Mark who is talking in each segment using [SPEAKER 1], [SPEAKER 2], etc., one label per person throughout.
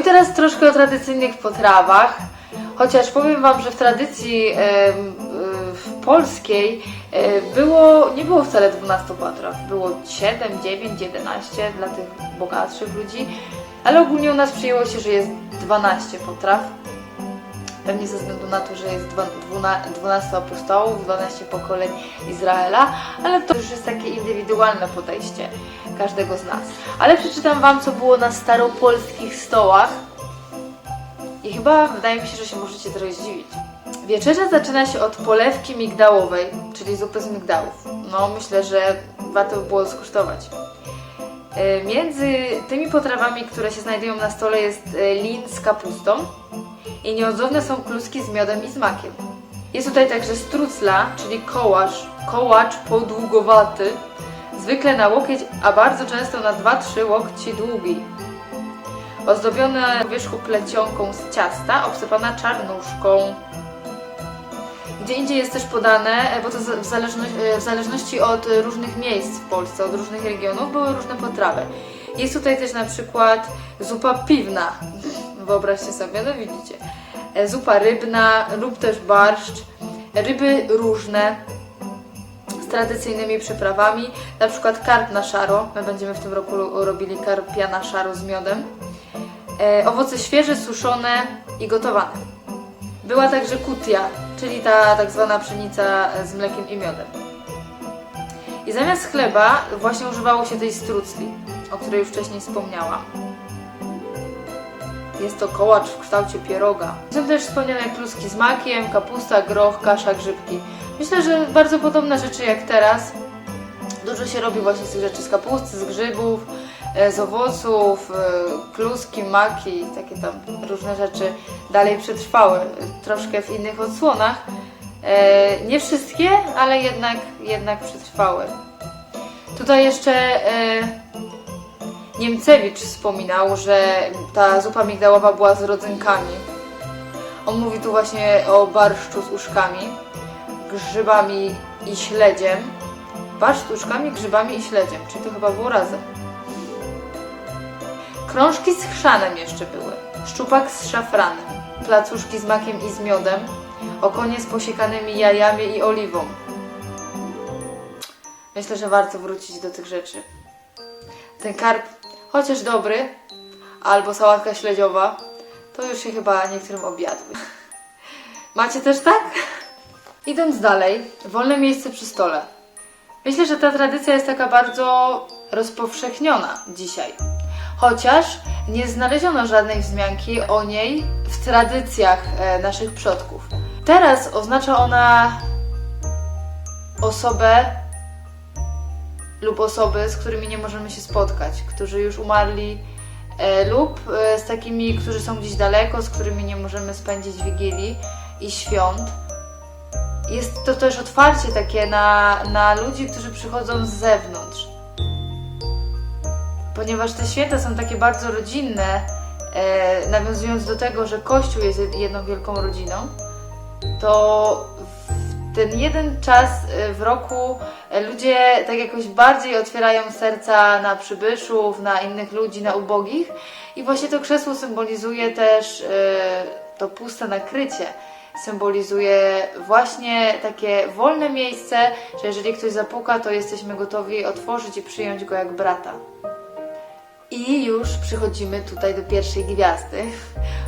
[SPEAKER 1] I teraz troszkę o tradycyjnych potrawach. Chociaż powiem Wam, że w tradycji polskiej e, było, nie było wcale 12 potraw. Było 7, 9, 11 dla tych bogatszych ludzi. Ale ogólnie u nas przyjęło się, że jest 12 potraw. Pewnie ze względu na to, że jest dwa- dwuna- 12 apostołów, 12 pokoleń Izraela, ale to już jest takie indywidualne podejście każdego z nas. Ale przeczytam Wam, co było na staropolskich stołach. I chyba wydaje mi się, że się możecie trochę zdziwić. Wieczerza zaczyna się od polewki migdałowej, czyli zupy z migdałów. No, myślę, że warto by było skosztować. E, Między tymi potrawami, które się znajdują na stole jest e, lin z kapustą i nieodzowne są kluski z miodem i z makiem. Jest tutaj także strucla, czyli kołacz, kołacz podługowaty, zwykle na łokieć, a bardzo często na 2-3 łokci długi. Ozdobione po wierzchu plecionką z ciasta, obsypana czarnuszką. Gdzie indziej jest też podane, e, bo to w, zależności, w zależności od e, różnych miejsc w Polsce, od różnych regionów, były różne potrawy. Jest tutaj też na przykład zupa piwna. Wyobraźcie sobie, no widzicie. E, Zupa rybna lub też barszcz. Ryby różne z tradycyjnymi przyprawami, na przykład karp na szaro. My będziemy w tym roku ro- robili karpia na szaro z miodem. E, owoce świeże, suszone i gotowane. Była także kutia, czyli ta tak zwana pszenica z mlekiem i miodem. I zamiast chleba właśnie używało się tej strucli, o której już wcześniej wspomniałam. Jest to kołacz w kształcie pieroga. Są też wspomniane kluski z makiem, kapusta, groch, kasza, grzybki. Myślę, że bardzo podobne rzeczy jak teraz. Dużo się robi właśnie z tych rzeczy z kapusty, z grzybów, e, z owoców, e, kluski, maki, takie tam różne rzeczy dalej przetrwały, e, troszkę w innych odsłonach. E, Nie wszystkie, ale jednak, jednak przetrwały. Tutaj jeszcze e, Niemcewicz wspominał, że ta zupa migdałowa była z rodzynkami. On mówi tu właśnie o barszczu z uszkami, grzybami i śledziem. Barszcz z uszkami, grzybami i śledziem, czyli to chyba było razem. Krążki z chrzanem jeszcze były, szczupak z szafranem, placuszki z makiem i z miodem, okonie z posiekanymi jajami i oliwą. Myślę, że warto wrócić do tych rzeczy. Ten karp, chociaż dobry, albo sałatka śledziowa, to już się chyba niektórym objadły. Macie też tak? Idąc dalej, wolne miejsce przy stole. Myślę, że ta tradycja jest taka bardzo rozpowszechniona dzisiaj. Chociaż nie znaleziono żadnej wzmianki o niej w tradycjach e, naszych przodków. Teraz oznacza ona osobę lub osoby, z którymi nie możemy się spotkać, którzy już umarli, e, lub e, z takimi, którzy są gdzieś daleko, z którymi nie możemy spędzić wigilii i świąt. Jest to też otwarcie takie na, na ludzi, którzy przychodzą z zewnątrz. Ponieważ te święta są takie bardzo rodzinne, e, nawiązując do tego, że Kościół jest jedną wielką rodziną, to ten jeden czas e, w roku e, ludzie tak jakoś bardziej otwierają serca na przybyszów, na innych ludzi, na ubogich i właśnie to krzesło symbolizuje też e, to puste nakrycie. Symbolizuje właśnie takie wolne miejsce, że jeżeli ktoś zapuka, to jesteśmy gotowi otworzyć i przyjąć go jak brata. I już przychodzimy tutaj do pierwszej gwiazdy,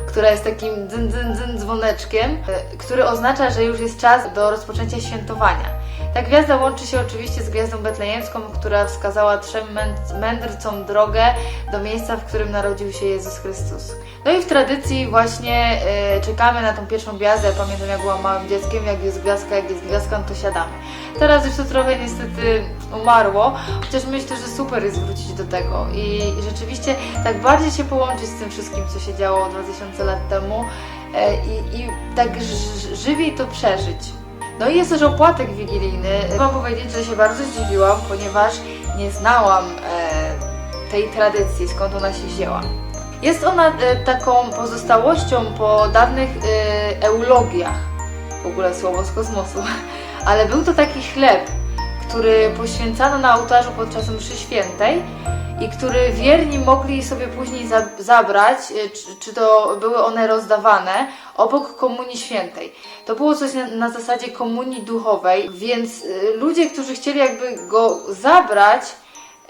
[SPEAKER 1] która jest takim dzyn, dzyn, dzyn dzwoneczkiem, e, który oznacza, że już jest czas do rozpoczęcia świętowania. Ta gwiazda łączy się oczywiście z gwiazdą betlejemską, która wskazała trzem męd- mędrcom drogę do miejsca, w którym narodził się Jezus Chrystus. No i w tradycji właśnie e, czekamy na tą pierwszą gwiazdę. Pamiętam, jak byłam małym dzieckiem, jak jest gwiazdka, jak jest gwiazdka, no to siadamy. Teraz już to trochę niestety umarło, chociaż myślę, że super jest wrócić do tego i rzeczywiście tak bardziej się połączyć z tym wszystkim, co się działo 2000 lat temu e, i, i tak żywiej to przeżyć. No i jest też opłatek wigilijny. Trzeba powiedzieć, że się bardzo zdziwiłam, ponieważ nie znałam e, tej tradycji, skąd ona się wzięła. Jest ona e, taką pozostałością po dawnych e, eulogiach, w ogóle słowo z kosmosu, ale był to taki chleb, który poświęcano na ołtarzu podczas mszy świętej i który wierni mogli sobie później za, zabrać, y, czy, to były one rozdawane obok Komunii Świętej. To było coś na, zasadzie komunii duchowej, więc y, ludzie, którzy chcieli jakby go zabrać,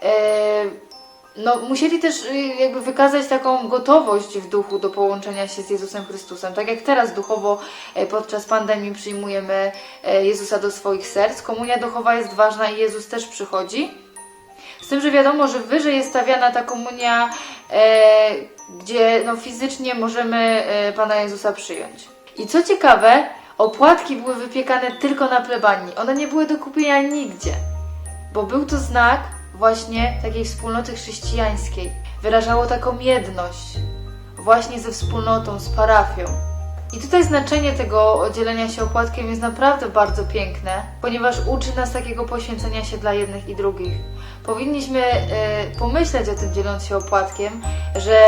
[SPEAKER 1] e, no, musieli też jakby wykazać taką gotowość w duchu do połączenia się z Jezusem Chrystusem. Tak jak teraz duchowo e, podczas pandemii przyjmujemy e, Jezusa do swoich serc, komunia duchowa jest ważna i Jezus też przychodzi. Tym, że wiadomo, że wyżej jest stawiana ta komunia, e, gdzie no, fizycznie możemy e, Pana Jezusa przyjąć. I co ciekawe, opłatki były wypiekane tylko na plebanii. One nie były do kupienia nigdzie bo był to znak właśnie takiej wspólnoty chrześcijańskiej. Wyrażało taką jedność właśnie ze wspólnotą, z parafią. I tutaj znaczenie tego dzielenia się opłatkiem jest naprawdę bardzo piękne, ponieważ uczy nas takiego poświęcenia się dla jednych i drugich. Powinniśmy e, pomyśleć o tym dzieląc się opłatkiem, że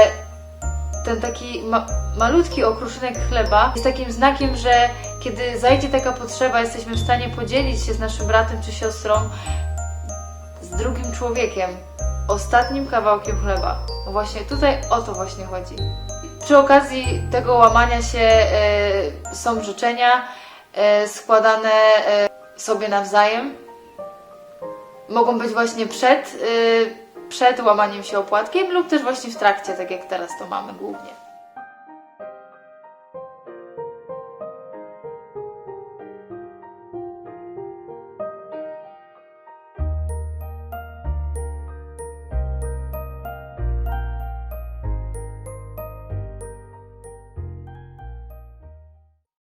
[SPEAKER 1] ten taki ma- malutki okruszynek chleba jest takim znakiem, że kiedy zajdzie taka potrzeba, jesteśmy w stanie podzielić się z naszym bratem czy siostrą z drugim człowiekiem, ostatnim kawałkiem chleba. No właśnie tutaj o to właśnie chodzi. Przy okazji tego łamania się e, są życzenia e, składane sobie nawzajem. Mogą być właśnie przed, e, przed łamaniem się opłatkiem lub też właśnie w trakcie, tak jak teraz to mamy głównie.